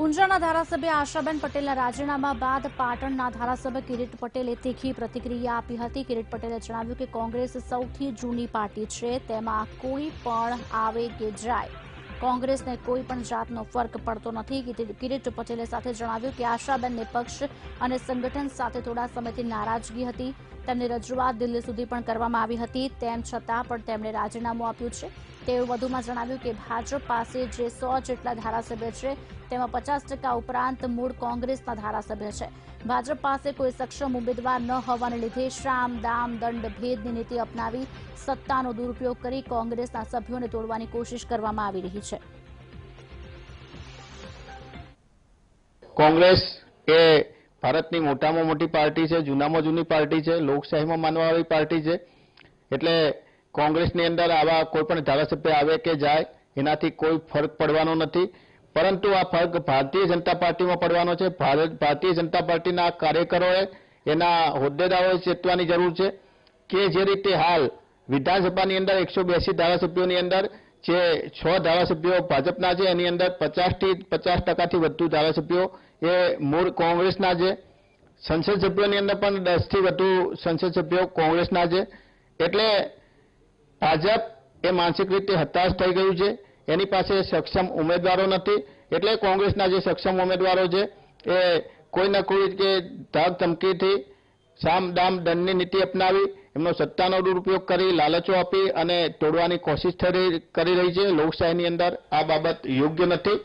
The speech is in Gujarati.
ઊંઝાના ધારાસભ્ય આશાબેન પટેલના રાજીનામા બાદ પાટણના ધારાસભ્ય કિરીટ પટેલે તીખી પ્રતિક્રિયા આપી હતી. કિરીટ પટેલે જણાવ્યું કે કોંગ્રેસ સૌથી જૂની પાર્ટી છે. તેમાં કોઈ પણ આવે કે જાય. કોંગ્રેસને કોઈ પણ જાતનો ફરક પડતો નથી. કિરીટ પટેલે સાથે જણાવ્યું કે આશાબેનને પક્ષ અને સંગઠન સાથે થોડા સમયથી નારાજગી હતી. તેમની રજૂઆત દિલ્હી સુધી પણ કરવામાં આવી હતી. તેમ છતાં પણ તેમણે રાજીનામું આપ્યું છે. તેઓ વધુમાં જણાવ્યું કે ભાજપ પાસે જે સો જેટલા ધારાસભ્ય છે, તેમાં પચાસ ટકા ઉપરાંત મૂળ કોંગ્રેસના ધારાસભ્ય છે. ભાજપ પાસે કોઈ સક્ષમ ઉમેદવાર ન હોવાને લીધે શ્રામ, દામ, દંડ, ભેદની નીતિ અપનાવી સત્તાનો દુરુપયોગ કરી કોંગ્રેસના સભ્યોને તોડવાની કોશિશ કરવામાં આવી રહી છે. કોંગ્રેસ એ ભારતની મોટામાં મોટી પાર્ટી છે, જૂનામાં જૂની પાર્ટી છે, લોકશાહીમાં માનવાવાળી પાર્ટી છે. એટલે કોંગ્રેસની અંદર આવા કોઈ પણ ધારાસભ્ય આવે કે જાય, એનાથી કોઈ ફરક પડવાનો નથી. પરંતુ આ ફરક ભારતીય જનતા પાર્ટીમાં પડવાનો છે. ભારત, ભારતીય જનતા પાર્ટીના કાર્યકરોએ એના હોદ્દેદારોએ ચેતવાની જરૂર છે કે જે રીતે હાલ વિધાનસભાની અંદર એકસો બ્યાસી ધારાસભ્યોની અંદર જે છ ધારાસભ્યો ભાજપના છે, એની અંદર પચાસથી પચાસ ટકાથી વધુ ધારાસભ્યો, એ મૂળ કોંગ્રેસના છે. સંસદ સભ્યોની અંદર પણ દસથી વધુ સંસદ સભ્યો કોંગ્રેસના છે. એટલે ભાજપ એ માનસિક રીતે હતાશ થઈ ગયું છે. એની પાસે સક્ષમ ઉમેદવારો નથી. એટલે કોંગ્રેસના જે સક્ષમ ઉમેદવારો છે, એ કોઈ ના કોઈ કે ધાક ધમકીથી સામ દામ દંડની નીતિ અપનાવી એમનો સત્તાનો દુરુપયોગ કરી, લાલચો આપી અને તોડવાની કોશિશ કરી રહી છે. લોકશાહીની અંદર આ બાબત યોગ્ય નથી.